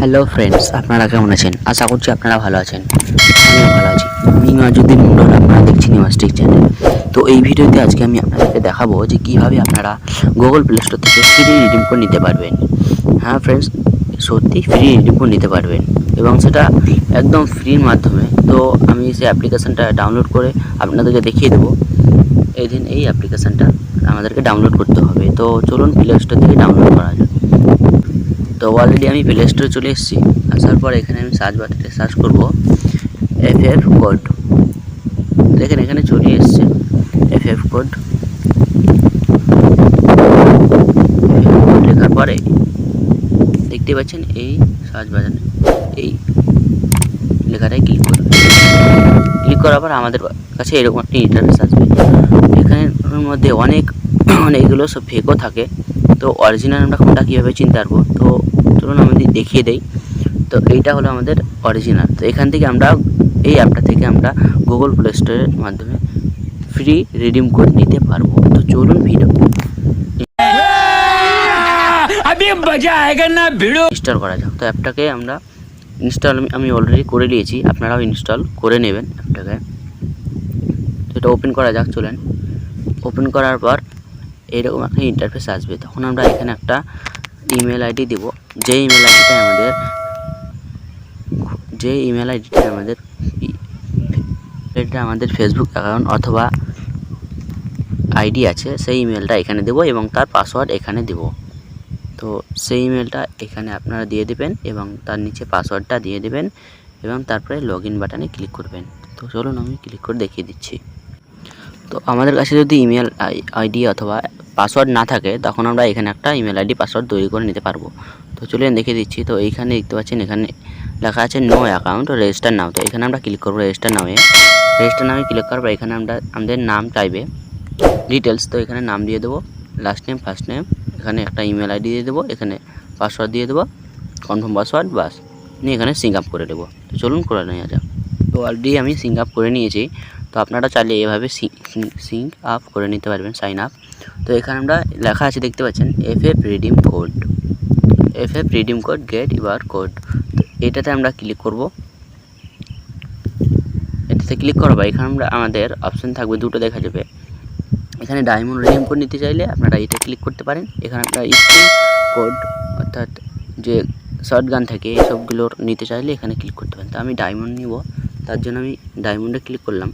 Hello friends আপনারা কেমন আছেন? আশা করছি আপনারা ভালো আছেন। আমিও ভালো আছি। আমি মাজুদ্দিন মন্ডল আপনারা দেখছি নিউজটিক চ্যানেল তো এই ভিডিওতে আজকে আমি আপনাদেরকে দেখাবো যে কীভাবে আপনারা গুগল প্লে স্টোর থেকে ফ্রি রিডিম কোড নিতে পারবেন। হ্যাঁ ফ্রেন্ডস সত্যি ফ্রি রিডিম কোড নিতে পারবেন। এবং সেটা একদম ফ্রির মাধ্যমে। তো আমি সেই অ্যাপ্লিকেশানটা ডাউনলোড করে আপনাদেরকে দেখিয়ে দেবো। এই দিন এই অ্যাপ্লিকেশানটা আমাদেরকে ডাউনলোড করতে হবে। তো চলুন প্লে স্টোর থেকে ডাউনলোড করা যাক। তো অলরেডি আমি প্লে স্টোরে চলে এসেছি। আসার পর এখানে আমি সার্চ বাটনে সার্চ করব এফ এফ কোড দেখেন এখানে চলে এসছে এফ এফ কোড লেখার পরে দেখতে পাচ্ছেন এই সার্চ বাটনে এই লেখাটায় ক্লিক করবে ক্লিক করার পর আমাদের কাছে এরকম একটা ইন্টারফেস আসবে। এখানের মধ্যে অনেক অনেকগুলো সব ফেকও থাকে। তো অরিজিনাল আমরা কোনটা কীভাবে চিনতে পারব? তো চলুন আমাদের দেখিয়ে দেই। তো এইটা হলো আমাদের অরিজিনাল তো এখান থেকে আমরা এই অ্যাপটা থেকে আমরা গুগল প্লে স্টোরের মাধ্যমে ফ্রি রিডিম করে নিতে পারব। তো চলুন ভিডিও ইনস্টল করা যাক। তো অ্যাপটাকে আমরা ইনস্টল আমি অলরেডি করে নিয়েছি আপনারাও ইনস্টল করে নেবেন অ্যাপটাকে তো এটা ওপেন করা যাক চলেন। ওপেন করার পর এরকম একটা ইন্টারফেস আসবে। তখন আমরা এখানে একটা ইমেল আইডি দেব। যে ইমেল আইডিটা আমাদের যে ইমেল আইডিটা আমাদের এটা আমাদের ফেসবুক অ্যাকাউন্ট অথবা আইডি আছে, সেই ইমেলটা এখানে দেব এবং তার পাসওয়ার্ড এখানে দেব। তো সেই ইমেলটা এখানে আপনারা দিয়ে দেবেন এবং তার নিচে পাসওয়ার্ডটা দিয়ে দেবেন এবং তারপরে লগ বাটনে ক্লিক করবেন। তো চলুন আমি ক্লিক করে দেখিয়ে দিচ্ছি। তো আমাদের কাছে যদি ইমেল আইডি অথবা পাসওয়ার্ড না থাকে, তখন আমরা এখানে একটা ইমেল আইডি পাসওয়ার্ড তৈরি করে নিতে পারব। তো চলুন দেখে দিচ্ছি। তো এইখানে দেখতে পাচ্ছেন, এখানে লেখা আছে নো অ্যাকাউন্ট, রেজিস্টার নাও। তো এখানে আমরা ক্লিক করব রেজিস্টার নামে। রেজিস্টার নামে ক্লিক পর এখানে আমরা আমাদের নাম চাইবে। ডিটেলস তো এখানে নাম দিয়ে দেবো লাস্ট নেম ফার্স্ট নেম এখানে একটা ইমেল আইডি দিয়ে দেবো, এখানে পাসওয়ার্ড দিয়ে দেবো কনফার্ম পাসওয়ার্ড বাস। নিয়ে এখানে সিঙ্ক আপ করে দেবো। চলুন করে নেওয়া যাক। তো অলরেডি আমি সিঙ্ক আপ করে নিয়েছি। তো আপনারা চাইলে এভাবে সিঙ্ক আপ করে নিতে পারবেন সাইন আপ তো এখানে আমরা লেখা আছে, দেখতে পাচ্ছেন F F redeem code F F redeem code get your code তো এটাতে আমরা ক্লিক করব। এটাতে ক্লিক করব এখানে আমরা আমাদের অপশান থাকবে, দুটো দেখা যাবে। এখানে ডায়মন্ড রিডিম কোড নিতে চাইলে আপনারা এটা ক্লিক করতে পারেন। এখানে আপনারা স্ক্রিন কোড অর্থাৎ যে শর্ট গান থাকে এইসবগুলোর নিতে চাইলে এখানে ক্লিক করতে পারেন। তো আমি ডায়মন্ড নিব, তার জন্য আমি ডায়মন্ডে ক্লিক করলাম।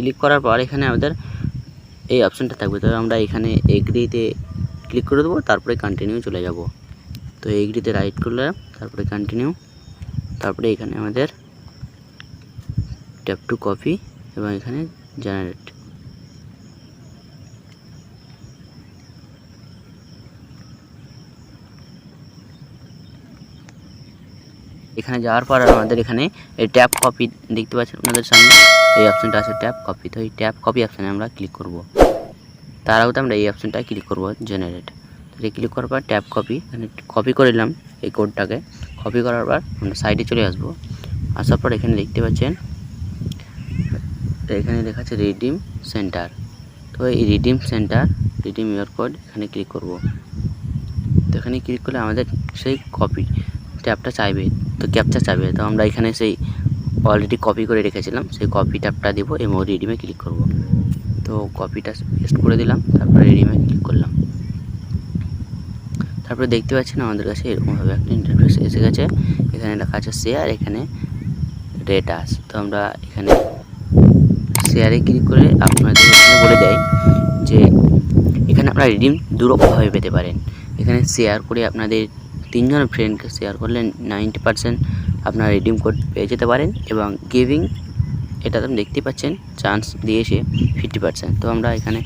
ক্লিক করার পর এখানে আমাদের এই অপশানটা থাকবে। তবে আমরা এখানে এগ্রিতে ক্লিক করে দেবো, তারপরে কন্টিনিউ চলে যাব। তো এগ্রিতে রাইট করলে তারপরে কন্টিনিউ তারপরে এখানে আমাদের ট্যাপ টু কপি এবং এখানে জেনারেট এখানে যাওয়ার পর আমাদের এখানে এই ট্যাপ কপি দেখতে পাচ্ছেন আপনাদের সামনে। এই অপশানটা আছে ট্যাপ কপি। তো এই ট্যাপ কপি অপশানে আমরা ক্লিক করব। তার আগে আমরা এই অপশানটায় ক্লিক করব জেনারেট তো ক্লিক করার পর ট্যাপ কপি এখানে কপি করে নিলাম এই কোডটাকে কপি করার পর আমরা সাইডে চলে আসব। আসার পর এখানে দেখতে পাচ্ছেন, এখানে লেখা আছে রিডিম সেন্টার তো এই redeem center redeem your code এখানে ক্লিক করব। তো এখানে ক্লিক করলে আমাদের সেই কপি ট্যাবটা চাইবে। তো ক্যাপচা চাইবে। তো আমরা এখানে সেই অলরেডি কপি করে রেখেছিলাম, সেই কপি ট্যাবটা দিব এবং রিডিমে ক্লিক করব। তো কপিটা পেস্ট করে দিলাম, তারপরে রিডিমে ক্লিক করলাম। তারপরে দেখতে পাচ্ছেন আমাদের কাছে এরকমভাবে একটা ইন্টারফেস এসে গেছে, এখানে লেখা আছে শেয়ার এখানে রেটাস তো আমরা এখানে শেয়ারে ক্লিক করে আপনাদের এখানে বলে দেয় যে এখানে আপনারা রিডিম দুরকমভাবে পেতে পারেন। এখানে শেয়ার করে আপনাদের তিনজন ফ্রেন্ডকে শেয়ার করলে নাইনটি পারসেন্ট আপনারা রিডিম কোড পেয়ে যেতে পারেন এবং গিভিং এটা তো দেখতে পাচ্ছেন চান্স দিয়েছে ফিফটি পারসেন্ট তো আমরা এখানে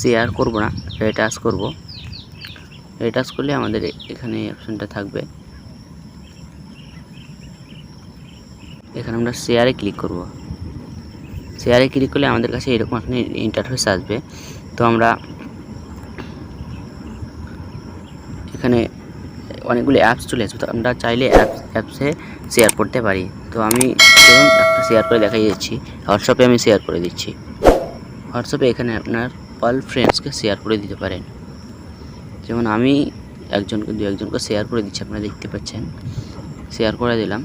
শেয়ার করব না রেটাস করব। রেটাস করলে আমাদের এখানে অপশানটা থাকবে। এখানে আমরা শেয়ারে ক্লিক করব। শেয়ারে ক্লিক করলে আমাদের কাছে এরকম একটা ইন্টারফেস আসবে। তো আমরা এখানে অনেকগুলো অ্যাপস চলে আসবে তো আমরা চাইলে অ্যাপস অ্যাপসে শেয়ার করতে পারি। তো আমি ধরুন একটা শেয়ার করে দেখাই যাচ্ছি হোয়াটসঅ্যাপে আমি শেয়ার করে দিচ্ছি। হোয়াটসঅ্যাপে এখানে আপনার অল ফ্রেন্ডসকে শেয়ার করে দিতে পারেন। যেমন আমি একজনকে, দু একজনকে শেয়ার করে দিচ্ছি, আপনারা দেখতে পাচ্ছেন। শেয়ার করে দিলাম।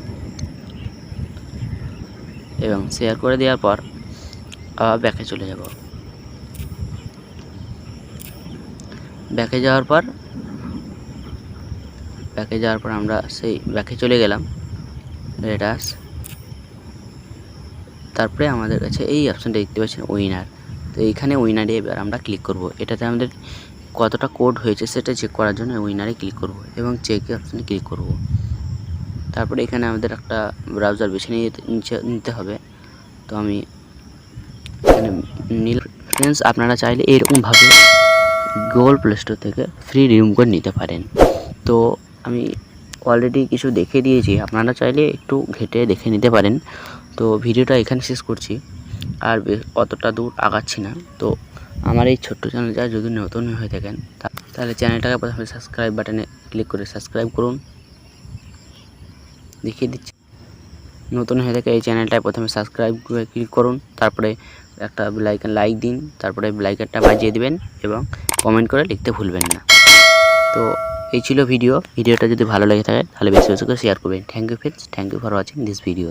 এবং শেয়ার করে দেওয়ার পর আবার ব্যাকে চলে যাব। ব্যাকে যাওয়ার পর ব্যাকে যাওয়ার পর আমরা সেই ব্যাকে চলে গেলাম। রেডাস তারপরে আমাদের কাছে এই অপশানটা দেখতে পাচ্ছেন উইনার তো এইখানে উইনারে এবার আমরা ক্লিক করব। এটাতে আমাদের কতটা কোড হয়েছে সেটা চেক করার জন্য উইনারে ক্লিক করব এবং চেক অপশানে ক্লিক করব। তারপরে এখানে আমাদের একটা ব্রাউজার বেছে নিয়ে নিতে হবে। তো আমি এখানে নীল ফ্রেন্ডস আপনারা চাইলে এরকমভাবে গুগল প্লে স্টোর থেকে ফ্রি রিমুভ করে নিতে পারেন। তো আমি অলরেডি কিছু দেখে দিয়েছি। আপনারা চাইলে একটু ঘেটে দেখে নিতে পারেন। তো ভিডিওটা এখানে শেষ করছি। আর অতটা দূর আগাচ্ছি না। তো আমার এই ছোট্ট চ্যানেলটা যদি নতুন হয়ে থাকেন তাহলে চ্যানেলটাকে প্রথমে সাবস্ক্রাইব বাটনে ক্লিক করে সাবস্ক্রাইব করুন। দেখিয়ে দিচ্ছি। নতুন হয়ে থাকে এই চ্যানেলটায় প্রথমে সাবস্ক্রাইব করে ক্লিক করুন। তারপরে একটা লাইক লাইক দিন। তারপরে লাইকারটা বাজিয়ে দিবেন এবং কমেন্ট করে লিখতে ভুলবেন না। তো এই ছিল ভিডিও। ভিডিওটা যদি ভালো লেগে থাকে, তাহলে বেশি বেশি করে শেয়ার করবেন। Thank you friends thank you for watching this video